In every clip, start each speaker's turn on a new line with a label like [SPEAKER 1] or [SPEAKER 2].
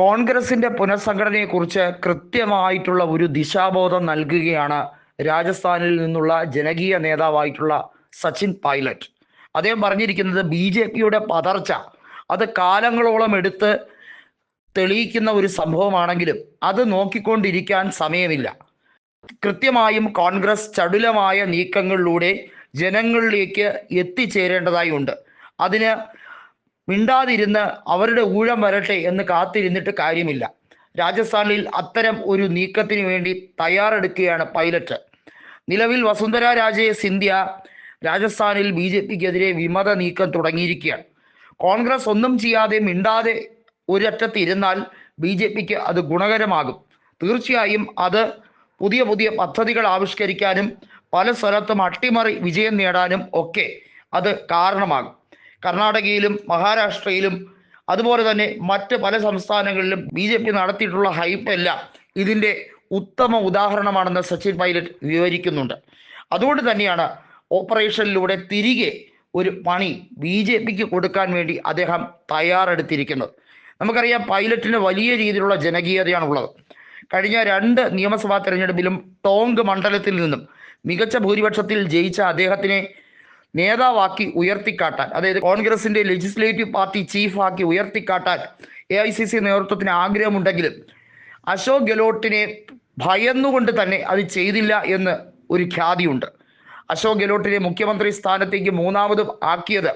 [SPEAKER 1] കോൺഗ്രസിന്റെ പുനഃസംഘടനയെക്കുറിച്ച് കൃത്യമായിട്ടുള്ള ഒരു ദിശാബോധം നൽകുകയാണ് രാജസ്ഥാനിൽ നിന്നുള്ള ജനകീയ നേതാവായിട്ടുള്ള സച്ചിൻ പൈലറ്റ്. അദ്ദേഹം പറഞ്ഞിരിക്കുന്നത് ബി ജെ പിയുടെ പതർച്ച അത് കാലങ്ങളോളം എടുത്ത് തെളിയിക്കുന്ന ഒരു സംഭവമാണെങ്കിലും അത് നോക്കിക്കൊണ്ടിരിക്കാൻ സമയമില്ല. കൃത്യമായും കോൺഗ്രസ് ചടുലമായ നീക്കങ്ങളിലൂടെ ജനങ്ങളിലേക്ക് എത്തിച്ചേരേണ്ടതായി ഉണ്ട്. അതിന് മിണ്ടാതിരുന്ന് അവരുടെ ഊഴം വരട്ടെ എന്ന് കാത്തിരുന്നിട്ട് കാര്യമില്ല. രാജസ്ഥാനിൽ അത്തരം ഒരു നീക്കത്തിന് വേണ്ടി തയ്യാറെടുക്കുകയാണ് പൈലറ്റ്. നിലവിൽ വസുന്ധര രാജയെ സിന്ധ്യ രാജസ്ഥാനിൽ ബി ജെ പിക്കെതിരെ വിമത നീക്കം തുടങ്ങിയിരിക്കുകയാണ്. കോൺഗ്രസ് ഒന്നും ചെയ്യാതെ മിണ്ടാതെ ഒരറ്റത്ത് ഇരുന്നാൽ ബി ജെ പിക്ക് അത് ഗുണകരമാകും. തീർച്ചയായും അത് പുതിയ പുതിയ പദ്ധതികൾ ആവിഷ്കരിക്കാനും പല സ്ഥലത്തും അട്ടിമറി വിജയം നേടാനും ഒക്കെ അത് കാരണമാകും. കർണാടകയിലും മഹാരാഷ്ട്രയിലും അതുപോലെ തന്നെ മറ്റ് പല സംസ്ഥാനങ്ങളിലും ബി ജെ പി നടത്തിയിട്ടുള്ള ഹൈപ്പ് എല്ലാം ഇതിന്റെ ഉത്തമ ഉദാഹരണമാണെന്ന് സച്ചിൻ പൈലറ്റ് വിവരിക്കുന്നുണ്ട്. അതുകൊണ്ട് തന്നെയാണ് ഓപ്പറേഷനിലൂടെ തിരികെ ഒരു പണി ബി ജെ പിക്ക് കൊടുക്കാൻ വേണ്ടി അദ്ദേഹം തയ്യാറെടുത്തിരിക്കുന്നത്. നമുക്കറിയാം പൈലറ്റിന് വലിയ രീതിയിലുള്ള ജനകീയതയാണുള്ളത്. കഴിഞ്ഞ രണ്ട് നിയമസഭാ തെരഞ്ഞെടുപ്പിലും ടോങ് മണ്ഡലത്തിൽ നിന്നും മികച്ച ഭൂരിപക്ഷത്തിൽ ജയിച്ച അദ്ദേഹത്തിനെ നേതാവാക്കി ഉയർത്തിക്കാട്ടാൻ അതായത് കോൺഗ്രസിന്റെ ലെജിസ്ലേറ്റീവ് പാർട്ടി ചീഫാക്കി ഉയർത്തിക്കാട്ടാൻ എ ഐ സി സി നേതൃത്വത്തിന് ആഗ്രഹമുണ്ടെങ്കിലും അശോക് ഗെലോട്ടിനെ ഭയന്നുകൊണ്ട് തന്നെ അത് ചെയ്തില്ല എന്ന് ഒരു ഖ്യാതിയുണ്ട്. അശോക് ഗെലോട്ടിനെ മുഖ്യമന്ത്രി സ്ഥാനത്തേക്ക് മൂന്നാമതും ആക്കിയത്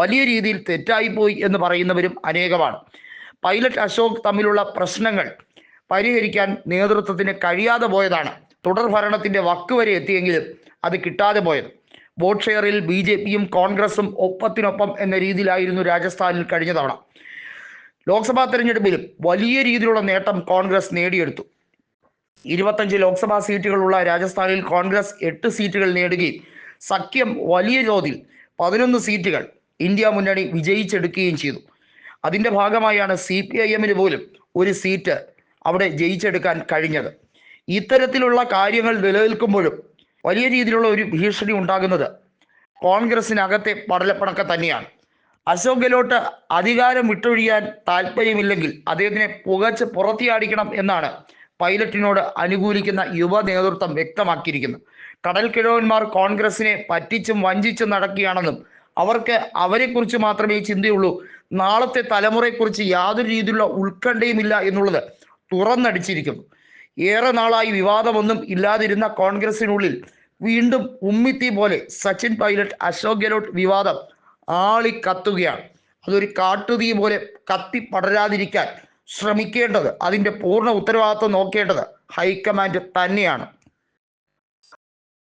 [SPEAKER 1] വലിയ രീതിയിൽ തെറ്റായിപ്പോയി എന്ന് പറയുന്നവരും അനേകമാണ്. പൈലറ്റ് അശോക് തമ്മിലുള്ള പ്രശ്നങ്ങൾ പരിഹരിക്കാൻ നേതൃത്വത്തിന് കഴിയാതെ പോയതാണ്. തുടർ ഭരണത്തിന്റെ വക്ക് വരെ എത്തിയെങ്കിലും അത് കിട്ടാതെ പോയത്. വോട്ട് ഷെയറിൽ ബി ജെ പിയും കോൺഗ്രസും ഒപ്പത്തിനൊപ്പം എന്ന രീതിയിലായിരുന്നു രാജസ്ഥാനിൽ കഴിഞ്ഞ തവണ. ലോക്സഭാ തെരഞ്ഞെടുപ്പിലും വലിയ രീതിയിലുള്ള നേട്ടം കോൺഗ്രസ് നേടിയെടുത്തു. ഇരുപത്തഞ്ച് ലോക്സഭാ സീറ്റുകളുള്ള രാജസ്ഥാനിൽ കോൺഗ്രസ് എട്ട് സീറ്റുകൾ നേടുകയും സഖ്യം വലിയ തോതിൽ പതിനൊന്ന് സീറ്റുകൾ ഇന്ത്യ മുന്നണി വിജയിച്ചെടുക്കുകയും ചെയ്തു. അതിന്റെ ഭാഗമായാണ് സി പി ഐ എമ്മിന് പോലും ഒരു സീറ്റ് അവിടെ ജയിച്ചെടുക്കാൻ കഴിഞ്ഞത്. ഇത്തരത്തിലുള്ള കാര്യങ്ങൾ നിലനിൽക്കുമ്പോഴും വലിയ രീതിയിലുള്ള ഒരു ഭീഷണി ഉണ്ടാകുന്നത് കോൺഗ്രസിനകത്തെ പടലപ്പണക്ക തന്നെയാണ്. അശോക് ഗെലോട്ട് അധികാരം വിട്ടൊഴിയാൻ താല്പര്യമില്ലെങ്കിൽ അദ്ദേഹത്തിനെ പുകച്ച് പുറത്തിയാടിക്കണം എന്നാണ് പൈലറ്റിനോട് അനുകൂലിക്കുന്ന യുവ നേതൃത്വം വ്യക്തമാക്കിയിരിക്കുന്നത്. കടൽക്കിഴവന്മാർ കോൺഗ്രസിനെ പറ്റിച്ചും വഞ്ചിച്ചും നടക്കുകയാണെന്നും അവർക്ക് അവരെക്കുറിച്ച് മാത്രമേ ചിന്തയുള്ളൂ. നാളത്തെ തലമുറയെക്കുറിച്ച് യാതൊരു രീതിയിലുള്ള ഉത്കണ്ഠയുമില്ല എന്നുള്ളത് തുറന്നടിച്ചിരിക്കുന്നു. ഏറെ നാളായി വിവാദമൊന്നും ഇല്ലാതിരുന്ന കോൺഗ്രസിനുള്ളിൽ വീണ്ടും ഉമ്മിത്തി പോലെ സച്ചിൻ പൈലറ്റ് അശോക് ഗെലോട്ട് വിവാദം ആളി കത്തുകയാണ് അതൊരു കാട്ടുതീ പോലെ കത്തി പടരാതിരിക്കാൻ ശ്രമിക്കേണ്ടത് അതിന്റെ പൂർണ ഉത്തരവാദിത്വം നോക്കേണ്ടത് ഹൈക്കമാൻഡ് തന്നെയാണ്.